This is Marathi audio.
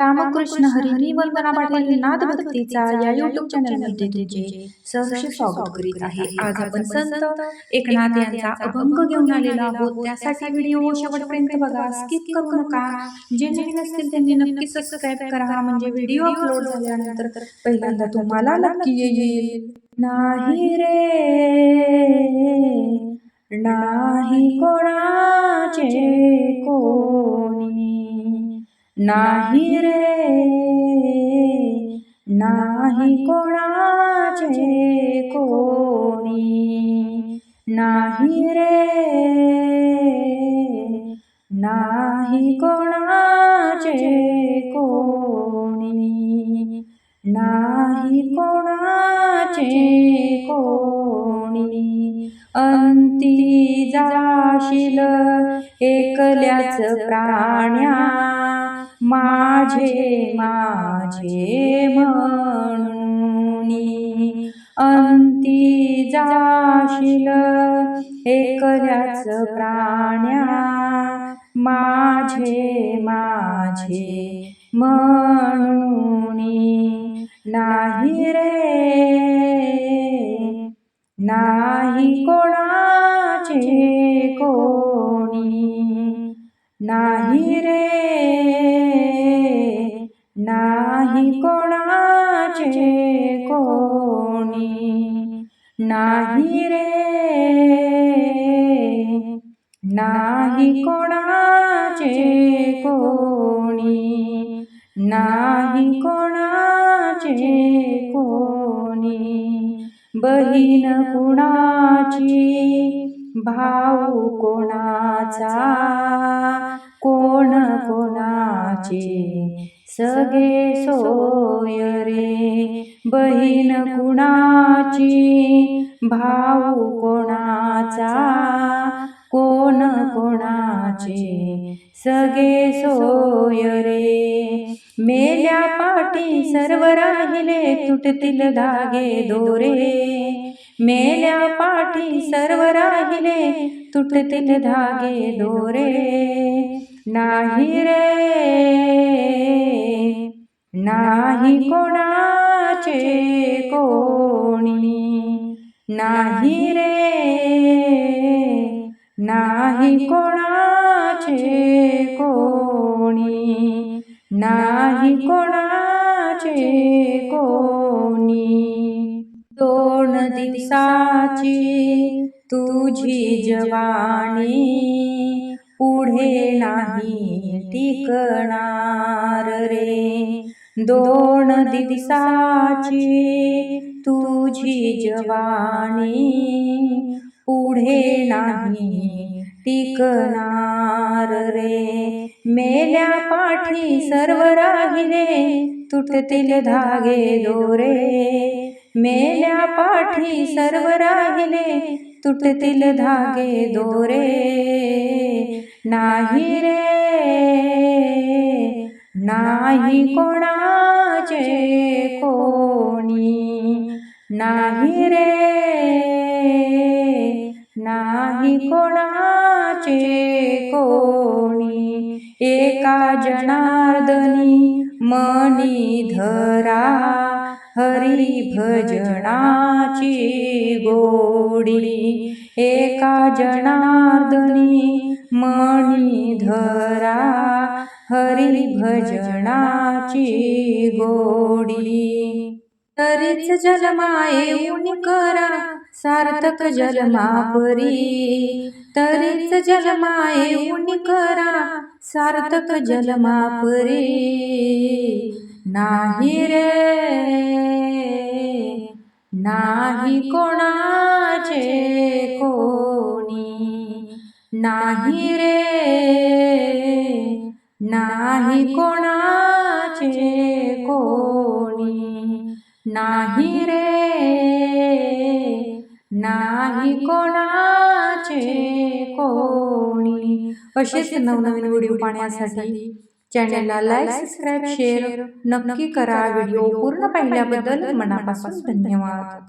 रामकृष्ण हरी मी वंदना पाटील नाद भक्तीचा या युट्यूब चॅनलमध्ये तुमचे सहर्ष स्वागत करीत आहे. आज आपण संत एकनाथ यांचा अभंग घेऊन आलेलो आहोत. त्यासाठी व्हिडिओ शेवटपर्यंत बघा. स्किप करू नका. जे नवीन असतील त्यांनी नक्की सबस्क्राईब करा. म्हणजे व्हिडिओ अपलोड झाल्यानंतर पहिल्यांदा तुम्हाला नक्की येईल. नाही रे. नाही कोणाचे कोणी नाही रे नाही कोणाचे कोणी. नाही रे नाही कोणाचे कोणी. नाही कोणाचे कोणी. अंती जाशील एकल्याच प्राण्या माझे माझे म्हणून. अंती जाशील एकल्याच प्राण्या. माझे माझे म्हणून कोणाचे कोणी नाही रे नाही कोणाचे कोणी नाही कोणाचे कोणी बहीण कुणाची भाऊ कोणाचा? कोण कोणाचे? सगे सोय रे. बहीण कुणाची? भाऊ कोणाचा? कोण कोणाचे? सगे सोय रे. मेल्या पाठी सर्व राहिले तुटतील धागे दोरे. मेल्या पाठी सर्व राहिले तुटतील धागे दोरे. नाही रे नाही कोणाचे कोणी. नाही रे नाही कोणाचे कोणी. नाही कोणाचे दिवसाची तुझी जवानी पुढे नाही टिकणार रे. दोन दिवसाची तुझी जवानी पुढे नाही टिकणार रे. मेल्या पाठी सर्व राहिले तुटतील धागे दोरे. मेल्या पाठी सर्व राहिले तुटतील धागे दोरे. नाही रे नाही कोणाचे कोणी. नाही रे नाही कोणाचे कोणी. एका जनार्दनी मनी धरा. हरी भजनाची गोडी. एका जनार्दनी मणी धरा हरी भजनाची गोडी. तरीच जलमाये करा सार्थक जलमापरी. तरीच जलमाये करा सार्थक जलमापरी. नाही रे नाही कोणाचे कोणी. नाही रे नाही कोणाचे कोणी. नाही रे नाही कोणाचे कोणी. असेच नवनवीन व्हिडिओ पाहण्यासाठी चॅनलला लाईक सबस्क्राईब शेअर नक्की करा व्हिडिओ पूर्ण पाहिल्याबद्दल मनापासून धन्यवाद.